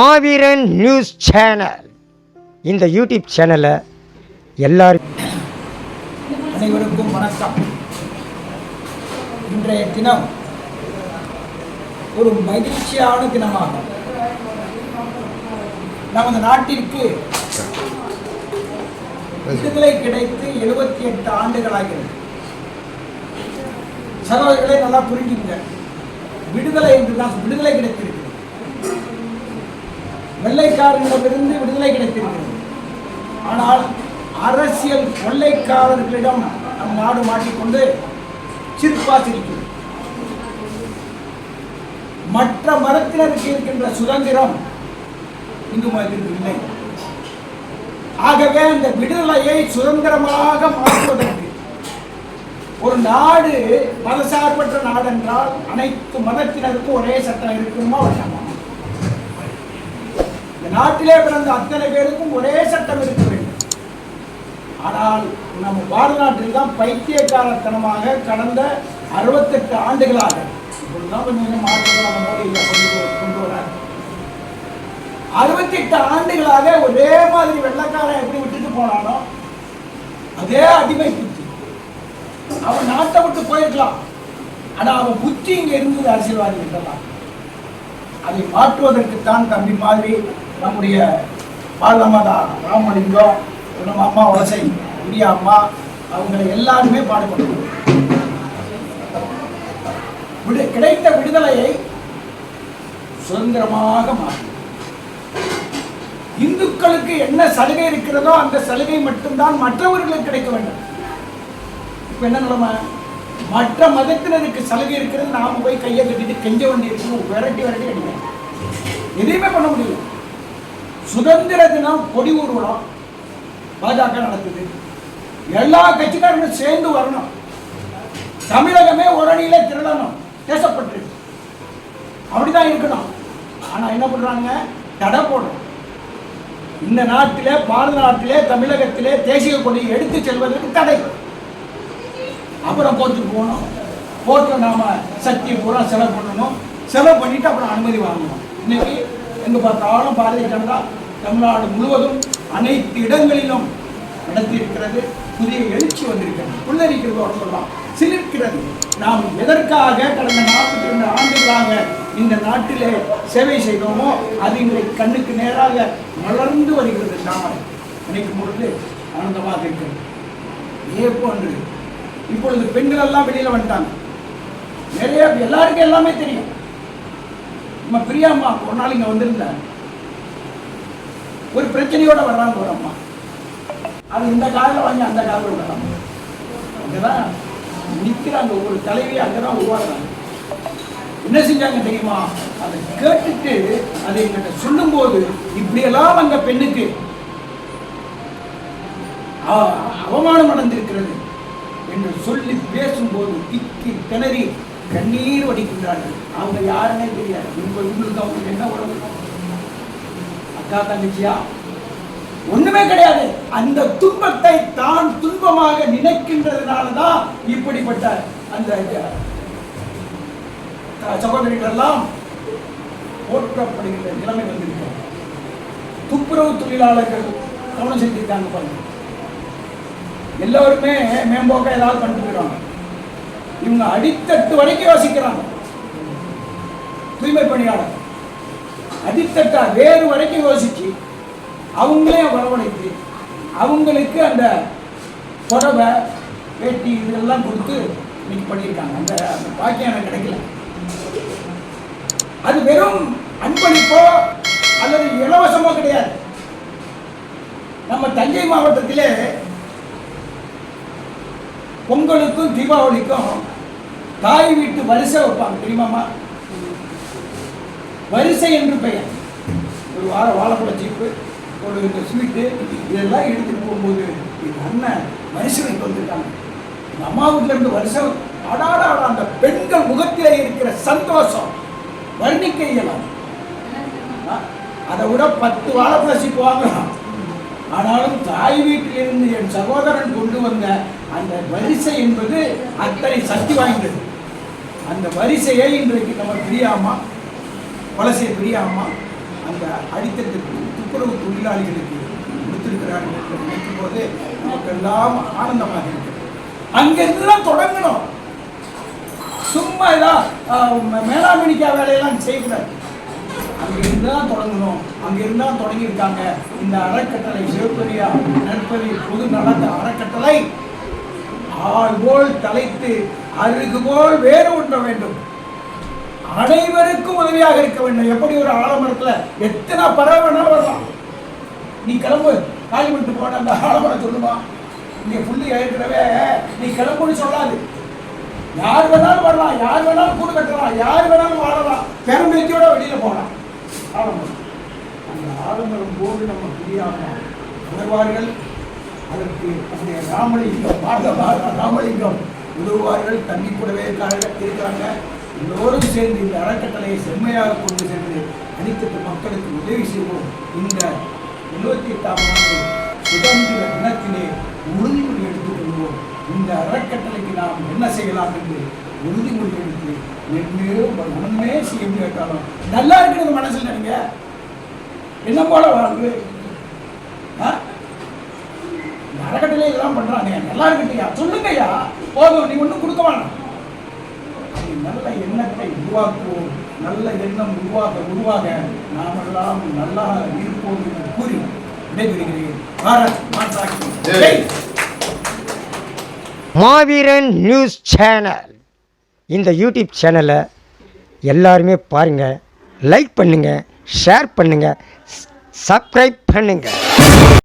மாவீரன் news channel. இந்த YouTube சேனலை எல்லாரும் அனைவருக்கும் வணக்கம். இன்றைய தினம் ஒரு மகிழ்ச்சியான தினமாகும் நமது நாட்டிற்கு விடுதலை கிடைத்து எழுபத்தி எட்டு ஆண்டுகளாகிறது. சகோதரர்களை நல்லா புரிஞ்சுங்க விடுதலை என்றுதான் விடுதலை கிடைத்திருக்கிறது. வெள்ளைக்காரர்களிடமிருந்து விடுதலை கிடைத்திருக்கிறது. ஆனால் அரசியல் கொள்ளைக்காரர்களிடம் நம் நாடு மாட்டிக்கொண்டு சிரிப்பாயிருக்கிறது மற்ற மதத்தினருக்கு இருக்கின்ற சுதந்திரம் இந்து மதத்திற்கு இல்லை. ஆகவே அந்த விடுதலையை சுதந்திரமாக மாற்றுவதற்கு ஒரு நாடு மதசார்பற்ற நாடு என்றால் அனைத்து மதத்தினருக்கும் ஒரே சட்டம் இருக்குமா வேண்டாமா? நாட்டிலே பிறந்த அத்தனை பேருக்கும் ஒரே சட்டம் இருக்க வேண்டும். ஆனால் நம்ம பாரத நாட்டில் தான் பைத்தியக்காரத்தனமாக கடந்த அறுபத்தெட்டு ஆண்டுகளாக இப்பொழுதுதான் கொஞ்சம் மாற்றங்கள் நம்ம மோடியில் கொண்டு கொண்டு வராங்க அறுபத்தெட்டு ஆண்டுகளாக ஒரே மாதிரி வெள்ளக்காரன் எப்படி விட்டுட்டு போனானோ அதே அடிமை புத்தி. அவன் நாட்டை விட்டு போயிருக்கலாம். ஆனா அவன் புத்தி இங்க இருந்தது அரசியல்வாதி கிட்டலாம் அதை மாற்றுவதற்குத்தான் தம்பி மாதிரி நம்முடைய பாலமாதா ராமலிங்கம் நம்ம அம்மா வலசை பெரிய அம்மா அவங்களை எல்லாருமே பாடுபடுவோம் விடு கிடைத்த விடுதலையை சுதந்திரமாக மாறும் இந்துக்களுக்கு என்ன சலுகை இருக்கிறதோ அந்த சலுகை மட்டும்தான் மற்றவர்களுக்கு கிடைக்க வேண்டும். இப்ப என்ன நிலைமை? மற்ற மதத்தினருக்கு சலுகை இருக்கிறது நாம போய் கையை கட்டிட்டு கெஞ்ச வேண்டி விரட்டி விரட்டி அடிக்கணும் எதையுமே பண்ண முடியும் சுதந்திர தினம் கொடி ஊர்வலம் பாஜக நடக்குது எல்லா கட்சிக்காரங்களும் சேர்ந்து வரணும். தமிழகமே ஒரு திரளணும். பேசப்பட்டு அப்படிதான் இருக்கணும். ஆனா என்ன பண்றாங்க? தடை போடுறோம். இந்த நாட்டிலே பாரத நாட்டிலே தமிழகத்திலே தேசிய கொடி எடுத்து செல்வதற்கு தடை. அப்புறம் கோர்ட்டுக்கு போகணும். கோர்ட்டில் நாம சக்தி பூரா செலவு பண்ணணும். செலவு பண்ணிட்டு அப்புறம் அனுமதி வாங்கணும். இன்னைக்கு எங்க பார்த்தாலும் பாரதிய ஜனதா தமிழ்நாடு முழுவதும் அனைத்து இடங்களிலும் நடத்தியிருக்கிறது புதிய எழுச்சி வந்திருக்கிறது. புல்லரிக்கிறதோட சொல்லலாம். சிலிர்க்கிறது. நாம் எதற்காக கடந்த நாற்பத்தி ரெண்டு ஆண்டுகளாக இந்த நாட்டிலே சேவை செய்தோமோ அது இன்றைக்கு கண்ணுக்கு நேராக மலர்ந்து வருகிறது. நாம் நினைக்கும் பொழுது ஆனந்தமாக இருக்கிறது. இதே போன்று இப்பொழுது பெண்கள் எல்லாம் வெளியில வந்துட்டாங்க. நிறைய எல்லாருக்கும் எல்லாமே தெரியும். நம்ம பிரியாம்மா ஒரு நாள் இங்க வந்திருந்தேன் ஒரு பிரச்சனையோட வர்றாங்க ஒரு அம்மா அது இந்த காலில் வாங்கி அந்த காலில் விடலாம். அங்கதான் நிற்கிறாங்க ஒரு தலைவி அங்கதான் உருவாக்குறாங்க. என்ன செஞ்சாங்க தெரியுமா? அதை கேட்டுட்டு அதை எங்கிட்ட சொல்லும்போது இப்படியெல்லாம் அந்த பெண்ணுக்கு அவமானம் அடைந்திருக்கிறது என்று சொல்லி பேசும்போது திக்கி திணறி கண்ணீர் வடிக்கின்றார்கள் அவங்க யாருன்னே தெரியாது. உங்க உங்களுக்கு அவங்களுக்கு என்ன உறவு? அக்கா தங்கச்சியா? ஒண்ணுமே கிடையாது. அந்த துன்பத்தை தான் துன்பமாக நினைக்கின்றதுனால தான் இப்படிப்பட்ட அந்த சகோதரிகளெல்லாம் எல்லாம் போற்றப்படுகின்ற நிலைமை வந்திருக்கிறது. துப்புரவு தொழிலாளர்கள் கவனம் செஞ்சிருக்காங்க பாருங்க. எல்லோருமே மேம்போக்க ஏதாவது பண்ணிட்டு போயிடுவாங்க. இவங்க அடித்தட்டு வரைக்கும் யோசிக்கிறாங்க. தூய்மை பணியாளர். அடித்தட்டா வேறு வரைக்கும் யோசிச்சு அவங்களே வரவழைத்து அவங்களுக்கு அந்த புடவை வேட்டி இதெல்லாம் கொடுத்து இன்னைக்கு பண்ணியிருக்காங்க. அந்த அந்த பாக்கியம் எனக்கு கிடைக்கல. அது வெறும் அன்பளிப்போ அல்லது இலவசமோ கிடையாது. நம்ம தஞ்சை மாவட்டத்திலே பொங்கலுக்கும் தீபாவளிக்கும் தாய் வீட்டு வரிசை வைப்பாங்க தெரியுமாமா வரிசை என்று பெயர். ஒரு வாரம் வாழைப்பழ சீப்பு ஒரு இந்த ஸ்வீட்டு இதெல்லாம் எடுத்துட்டு போகும்போது எங்கள் அண்ணன் வரிசை வைத்து வந்துட்டாங்க. எங்கள் அம்மா வீட்டிலேருந்து வருஷம் அடாட அந்த பெண்கள் முகத்திலே இருக்கிற சந்தோஷம் வர்ணிக்க இயலாம் அதை விட பத்து வாழைப்பழ சீப்பு வாங்கலாம். ஆனாலும் தாய் வீட்டிலிருந்து என் சகோதரன் கொண்டு வந்த அந்த வரிசை என்பது அத்தனை சக்தி வாய்ந்தது. அந்த வரிசையை இன்றைக்கு நம்ம பிரியாமா? வலசை அம்மா. அந்த அடித்தட்டுக்கு துப்புரவு தொழிலாளிகளுக்கு கொடுத்திருக்கிறார்கள் என்று நினைக்கும் போது நமக்கெல்லாம் ஆனந்தமாக இருக்கிறது அங்கிருந்து தான் தொடங்கணும். சும்மா இதா மேலாமணிக்கா வேலையெல்லாம் செய்யக்கூடாது. அங்கிருந்து தான் தொடங்கணும். அங்கிருந்து தான் தொடங்கியிருக்காங்க. இந்த அறக்கட்டளை சிவப்பெரியா நற்பதி பொது நடந்த அறக்கட்டளை. ஆள் போல் தலைத்து அருகு போல் வேறு ஒன்ற வேண்டும். அனைவருக்கும் உதவியாக இருக்க வேண்டும். எப்படி ஒரு ஆலமரத்தில் எத்தனை பறவை வேணாலும் வரலாம். நீ கிளம்பு. காலிமட்டு போன அந்த ஆலமரம் சொல்லுமா. இங்கே புள்ளி ஏற்கனவே நீ கிளம்புன்னு சொல்லாது. யார் வேணாலும் வரலாம். யார் வேணாலும் கூடு கட்டலாம். யார் வேணாலும் வாழலாம். பெரும்பேத்தியோட வெளியில் போகலாம். ஆலமரம். அந்த ஆலமரம் போது நம்ம புரியாமல் உணர்வார்கள். அதற்கு நம்முடைய ராமலிங்கம் பாரத ராமலிங்கம் உதவுவார்கள். தண்ணி கூடவே இருக்காங்க இருக்கிறாங்க எல்லோரும் சேர்ந்து இந்த அறக்கட்டளையை செம்மையாக கொண்டு சென்று அனைத்து மக்களுக்கு உதவி செய்வோம். இந்த எழுபத்தி எட்டாம் ஆண்டு சுதந்திர தினத்திலே உறுதிமொழி எடுத்துக் கொள்வோம் இந்த அறக்கட்டளைக்கு நாம் என்ன செய்யலாம் என்று உறுதிமொழி எடுத்து மென்மேலும் ஒன்றுமே செய்ய கேட்டாலும் நல்லா இருக்கிறது மனசில் நினைங்க. என்ன போல வாழ்வு ஆ? அறக்கட்டளை இதெல்லாம் பண்றாங்க நல்லா இருக்கட்டையா? சொல்லுங்கய்யா. போதும் நீ ஒன்றும் கொடுக்க வேணாம். நல்ல எண்ணத்தை உருவாக்குவோம். நல்ல எண்ணம் உருவாக உருவாக நாமெல்லாம் நல்லா இருப்போம் என்று கூறி விடைபெறுகிறேன். பாரத் மாதா கி ஜெய். மாவீரன் நியூஸ் சேனல். இந்த யூடியூப் சேனலை எல்லாருமே பாருங்கள் லைக் பண்ணுங்கள் ஷேர் பண்ணுங்கள் சப்ஸ்கிரைப் பண்ணுங்கள்